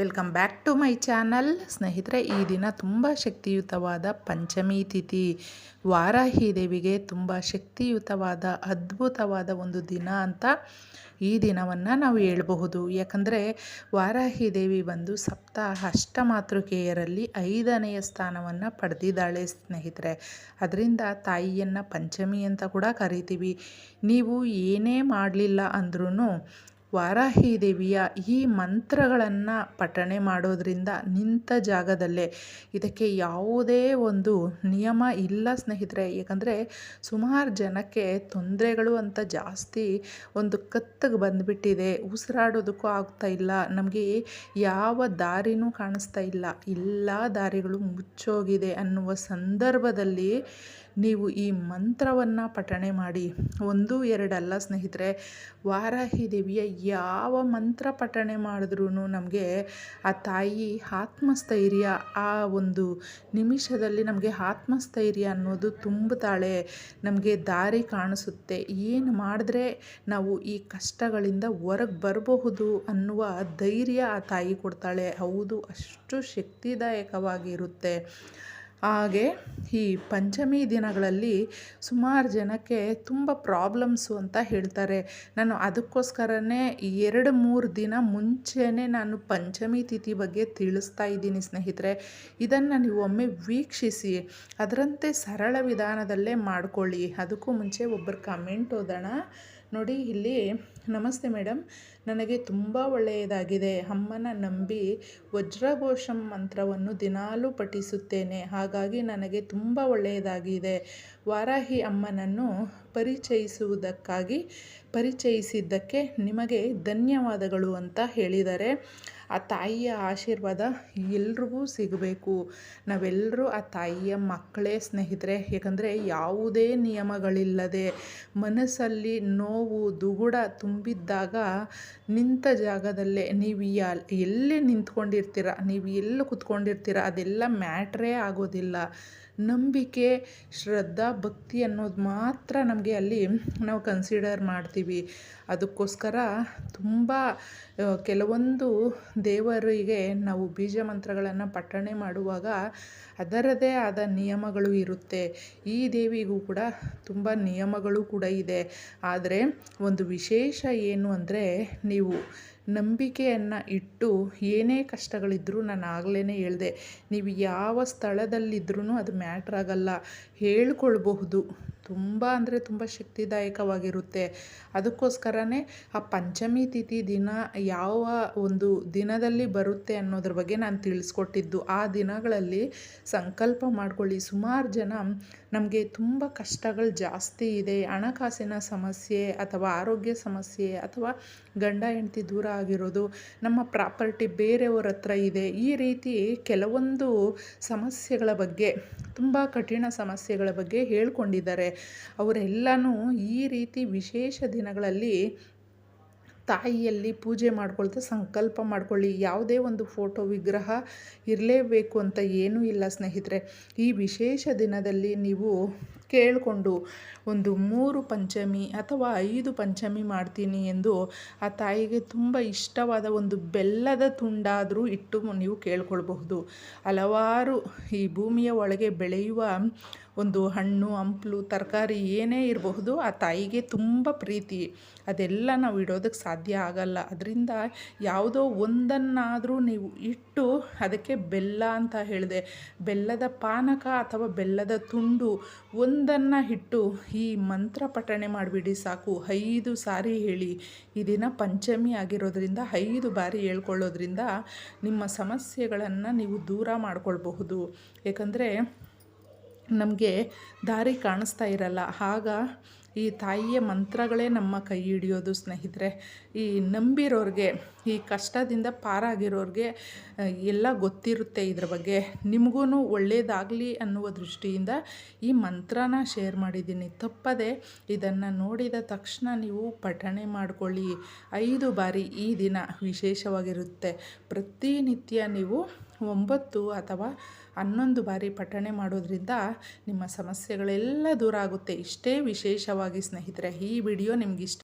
Welcome back to my channel. ಸ್ನೇಹಿತರೆ, ಈ ದಿನ ತುಂಬ ಶಕ್ತಿಯುತವಾದ ಪಂಚಮಿ ತಿಥಿ, ವಾರಾಹಿ ದೇವಿಗೆ ತುಂಬ ಶಕ್ತಿಯುತವಾದ, ಅದ್ಭುತವಾದ ಒಂದು ದಿನ ಅಂತ ಈ ದಿನವನ್ನು ನಾವು ಹೇಳಬಹುದು. ಯಾಕಂದರೆ, ವಾರಾಹಿ ದೇವಿ ಬಂದು ಸಪ್ತ ಅಷ್ಟಮಾತೃಕೆಯರಲ್ಲಿ ಐದನೆಯ ಸ್ಥಾನವನ್ನು ಪಡೆದಿದ್ದಾಳೆ ಸ್ನೇಹಿತರೆ. ಅದರಿಂದ ತಾಯಿಯನ್ನು ಪಂಚಮಿ ಅಂತ ಕೂಡ ಕರಿತೀವಿ. ನೀವು ಏನೇ ಮಾಡಲಿಲ್ಲ ಅಂದ್ರೂ ವಾರಾಹಿ ದೇವಿಯ ಈ ಮಂತ್ರಗಳನ್ನು ಪಠಣೆ ಮಾಡೋದರಿಂದ ನಿಂತ ಜಾಗದಲ್ಲೇ ಇದಕ್ಕೆ ಯಾವುದೇ ಒಂದು ನಿಯಮ ಇಲ್ಲ ಸ್ನೇಹಿತರೆ. ಯಾಕಂದರೆ ಸುಮಾರು ಜನಕ್ಕೆ ತೊಂದರೆಗಳು ಅಂತ ಜಾಸ್ತಿ ಒಂದು ಕತ್ತಗೆ ಬಂದುಬಿಟ್ಟಿದೆ. ಉಸಿರಾಡೋದಕ್ಕೂ ಆಗ್ತಾ ಇಲ್ಲ. ನಮಗೆ ಯಾವ ದಾರಿನೂ ಕಾಣಿಸ್ತಾ ಇಲ್ಲ. ಎಲ್ಲ ದಾರಿಗಳು ಮುಚ್ಚೋಗಿದೆ ಅನ್ನುವ ಸಂದರ್ಭದಲ್ಲಿ ನೀವು ಈ ಮಂತ್ರವನ್ನು ಪಠಣೆ ಮಾಡಿ. ಒಂದು, ಎರಡಲ್ಲ ಸ್ನೇಹಿತರೆ, ವಾರಾಹಿ ದೇವಿಯ ಯಾವ ಮಂತ್ರ ಪಠಣೆ ಮಾಡಿದ್ರೂ ನಮಗೆ ಆ ತಾಯಿ ಆತ್ಮಸ್ಥೈರ್ಯ, ಆ ಒಂದು ನಿಮಿಷದಲ್ಲಿ ನಮಗೆ ಆತ್ಮಸ್ಥೈರ್ಯ ಅನ್ನೋದು ತುಂಬುತ್ತಾಳೆ. ನಮಗೆ ದಾರಿ ಕಾಣಿಸುತ್ತೆ. ಏನು ಮಾಡಿದ್ರೆ ನಾವು ಈ ಕಷ್ಟಗಳಿಂದ ಹೊರಗೆ ಬರಬಹುದು ಅನ್ನುವ ಧೈರ್ಯ ಆ ತಾಯಿ ಕೊಡ್ತಾಳೆ. ಹೌದು, ಅಷ್ಟು ಶಕ್ತಿದಾಯಕವಾಗಿರುತ್ತೆ. ಹಾಗೆ ಈ ಪಂಚಮಿ ದಿನಗಳಲ್ಲಿ ಸುಮಾರು ಜನಕ್ಕೆ ತುಂಬ ಪ್ರಾಬ್ಲಮ್ಸು ಅಂತ ಹೇಳ್ತಾರೆ. ನಾನು ಅದಕ್ಕೋಸ್ಕರನೇ ಎರಡು ಮೂರು ದಿನ ಮುಂಚೆನೇ ನಾನು ಪಂಚಮಿ ತಿಥಿ ಬಗ್ಗೆ ತಿಳಿಸ್ತಾ ಇದ್ದೀನಿ ಸ್ನೇಹಿತರೆ. ಇದನ್ನು ನೀವು ಒಮ್ಮೆ ವೀಕ್ಷಿಸಿ, ಅದರಂತೆ ಸರಳ ವಿಧಾನದಲ್ಲೇ ಮಾಡ್ಕೊಳ್ಳಿ. ಅದಕ್ಕೂ ಮುಂಚೆ ಒಬ್ಬರು ಕಮೆಂಟ್ ಓದೋಣ. ನೋಡಿ, ಇಲ್ಲಿ, ನಮಸ್ತೆ ಮೇಡಮ್ ನನಗೆ ತುಂಬ ಒಳ್ಳೆಯದಾಗಿದೆ. ಅಮ್ಮನ ನಂಬಿ ವಜ್ರಘೋಷಂ ಮಂತ್ರವನ್ನು ದಿನಾಲೂ ಪಠಿಸುತ್ತೇನೆ. ಹಾಗಾಗಿ ನನಗೆ ತುಂಬ ಒಳ್ಳೆಯದಾಗಿದೆ. ವಾರಾಹಿ ಅಮ್ಮನನ್ನು ಪರಿಚಯಿಸುವುದಕ್ಕಾಗಿ, ಪರಿಚಯಿಸಿದ್ದಕ್ಕೆ ನಿಮಗೆ ಧನ್ಯವಾದಗಳು ಅಂತ ಹೇಳಿದರೆ, ಆ ತಾಯಿಯ ಆಶೀರ್ವಾದ ಎಲ್ರಿಗೂ ಸಿಗಬೇಕು. ನಾವೆಲ್ಲರೂ ಆ ತಾಯಿಯ ಮಕ್ಕಳೇ ಸ್ನೇಹಿತರೆ. ಯಾಕಂದರೆ ಯಾವುದೇ ನಿಯಮಗಳಿಲ್ಲದೆ ಮನಸ್ಸಲ್ಲಿ ನೋವು, ದುಗುಡ ತುಂಬಿದ್ದಾಗ ನಿಂತ ಜಾಗದಲ್ಲೇ ನೀವು ಎಲ್ಲಿ ನಿಂತ್ಕೊಂಡಿರ್ತೀರ, ನೀವು ಎಲ್ಲಿ ಕುತ್ಕೊಂಡಿರ್ತೀರ, ಅದೆಲ್ಲ ಮ್ಯಾಟ್ರೇ ಆಗೋದಿಲ್ಲ. ನಂಬಿಕೆ, ಶ್ರದ್ಧಾ, ಭಕ್ತಿ ಅನ್ನೋದು ಮಾತ್ರ ನಮಗೆ ಅಲ್ಲಿ ನಾವು ಕನ್ಸಿಡರ್ ಮಾಡ್ತೀವಿ. ಅದಕ್ಕೋಸ್ಕರ ತುಂಬ ಕೆಲವೊಂದು ದೇವರಿಗೆ ನಾವು ಬೀಜ ಮಂತ್ರಗಳನ್ನು ಪಠಣೆ ಮಾಡುವಾಗ ಅದರದೇ ಆದ ನಿಯಮಗಳು ಇರುತ್ತೆ. ಈ ದೇವಿಗೂ ಕೂಡ ತುಂಬ ನಿಯಮಗಳು ಕೂಡ ಇದೆ. ಆದರೆ ಒಂದು ವಿಶೇಷ ಏನು ಅಂದರೆ ನೀವು ನಂಬಿಕೆಯನ್ನು ಇಟ್ಟು ಏನೇ ಕಷ್ಟಗಳಿದ್ದರೂ ನಾನು ಆಗಲೇ ಹೇಳಿದೆ. ನೀವು ಯಾವ ಸ್ಥಳದಲ್ಲಿದ್ರೂ ಅದು ಮ್ಯಾಟ್ರ್ ಆಗಲ್ಲ. ಹೇಳ್ಕೊಳ್ಬಹುದು. ತುಂಬ ಅಂದರೆ ತುಂಬ ಶಕ್ತಿದಾಯಕವಾಗಿರುತ್ತೆ. ಅದಕ್ಕೋಸ್ಕರನೇ ಆ ಪಂಚಮಿ ತಿಥಿ ದಿನ ಯಾವ ಒಂದು ದಿನದಲ್ಲಿ ಬರುತ್ತೆ ಅನ್ನೋದ್ರ ಬಗ್ಗೆ ನಾನು ತಿಳಿಸ್ಕೊಟ್ಟಿದ್ದು. ಆ ದಿನಗಳಲ್ಲಿ ಸಂಕಲ್ಪ ಮಾಡ್ಕೊಳ್ಳಿ. ಸುಮಾರು ಜನ ನಮಗೆ ತುಂಬ ಕಷ್ಟಗಳು ಜಾಸ್ತಿ ಇದೆ. ಹಣಕಾಸಿನ ಸಮಸ್ಯೆ ಅಥವಾ ಆರೋಗ್ಯ ಸಮಸ್ಯೆ ಅಥವಾ ಗಂಡ, ಹೆಂಡತಿ ದೂರ ಆಗಿರೋದು, ನಮ್ಮ ಪ್ರಾಪರ್ಟಿ ಬೇರೆಯವರ ಹತ್ರ ಇದೆ. ಈ ರೀತಿ ಕೆಲವೊಂದು ಸಮಸ್ಯೆಗಳ ಬಗ್ಗೆ ತುಂಬ ಕಠಿಣ ಸಮಸ್ಯೆಗಳ ಬಗ್ಗೆ ಹೇಳ್ಕೊಂಡಿದ್ದಾರೆ. ಅವರೆಲ್ಲನೂ ಈ ರೀತಿ ವಿಶೇಷ ದಿನಗಳಲ್ಲಿ ತಾಯಿಯಲ್ಲಿ ಪೂಜೆ ಮಾಡ್ಕೊಳ್ತಾ ಸಂಕಲ್ಪ ಮಾಡ್ಕೊಳ್ಳಿ. ಯಾವುದೇ ಒಂದು ಫೋಟೋ ವಿಗ್ರಹ ಇರಲೇಬೇಕು ಅಂತ ಏನೂ ಇಲ್ಲ ಸ್ನೇಹಿತರೆ. ಈ ವಿಶೇಷ ದಿನದಲ್ಲಿ ನೀವು ಕೇಳಿಕೊಂಡು ಒಂದು ಮೂರು ಪಂಚಮಿ ಅಥವಾ ಐದು ಪಂಚಮಿ ಮಾಡ್ತೀನಿ ಎಂದು ಆ ತಾಯಿಗೆ ತುಂಬ ಇಷ್ಟವಾದ ಒಂದು ಬೆಲ್ಲದ ತುಂಡಾದರೂ ಇಟ್ಟು ನೀವು ಕೇಳ್ಕೊಳ್ಬಹುದು. ಹಲವಾರು ಈ ಭೂಮಿಯ ಒಳಗೆ ಬೆಳೆಯುವ ಒಂದು ಹಣ್ಣು, ಹಂಪ್ಲು, ತರಕಾರಿ ಏನೇ ಇರಬಹುದು, ಆ ತಾಯಿಗೆ ತುಂಬ ಪ್ರೀತಿ. ಅದೆಲ್ಲ ನಾವು ಇಡೋದಕ್ಕೆ ಸಾಧ್ಯ ಆಗಲ್ಲ. ಅದರಿಂದ ಯಾವುದೋ ಒಂದನ್ನಾದರೂ ನೀವು ಇಟ್ಟು ಅದಕ್ಕೆ ಬೆಲ್ಲ ಅಂತ ಹೇಳಿದೆ. ಬೆಲ್ಲದ ಪಾನಕ ಅಥವಾ ಬೆಲ್ಲದ ತುಂಡು ಒಂದನ್ನು ಇಟ್ಟು ಈ ಮಂತ್ರ ಪಠಣೆ ಮಾಡಿಬಿಡಿ ಸಾಕು. ಐದು ಸಾರಿ ಹೇಳಿ. ಈ ದಿನ ಪಂಚಮಿ ಆಗಿರೋದ್ರಿಂದ ಐದು ಬಾರಿ ಹೇಳ್ಕೊಳ್ಳೋದ್ರಿಂದ ನಿಮ್ಮ ಸಮಸ್ಯೆಗಳನ್ನು ನೀವು ದೂರ ಮಾಡಿಕೊಳ್ಬಹುದು. ಏಕೆಂದರೆ ನಮಗೆ ದಾರಿ ಕಾಣಿಸ್ತಾ ಇರಲ್ಲ. ಆಗ ಈ ತಾಯಿಯ ಮಂತ್ರಗಳೇ ನಮ್ಮ ಕೈ ಹಿಡಿಯೋದು ಸ್ನೇಹಿತರೆ. ಈ ನಂಬಿರೋರಿಗೆ, ಈ ಕಷ್ಟದಿಂದ ಪಾರಾಗಿರೋರಿಗೆ ಎಲ್ಲ ಗೊತ್ತಿರುತ್ತೆ ಇದ್ರ ಬಗ್ಗೆ. ನಿಮಗೂ ಒಳ್ಳೆಯದಾಗಲಿ ಅನ್ನುವ ದೃಷ್ಟಿಯಿಂದ ಈ ಮಂತ್ರನ ಶೇರ್ ಮಾಡಿದ್ದೀನಿ. ತಪ್ಪದೆ ಇದನ್ನು ನೋಡಿದ ತಕ್ಷಣ ನೀವು ಪಠಣೆ ಮಾಡಿಕೊಳ್ಳಿ. ಐದು ಬಾರಿ ಈ ದಿನ ವಿಶೇಷವಾಗಿರುತ್ತೆ. ಪ್ರತಿನಿತ್ಯ ನೀವು ಒಂಬತ್ತು ಅಥವಾ ಹನ್ನೊಂದು ಬಾರಿ ಪಠಣೆ ಮಾಡೋದ್ರಿಂದ ನಿಮ್ಮ ಸಮಸ್ಯೆಗಳೆಲ್ಲ ದೂರ ಆಗುತ್ತೆ. ಇಷ್ಟೇ ವಿಶೇಷವಾಗಿ ಸ್ನೇಹಿತರೆ, ಈ ವಿಡಿಯೋ ನಿಮ್ಗೆ ಇಷ್ಟ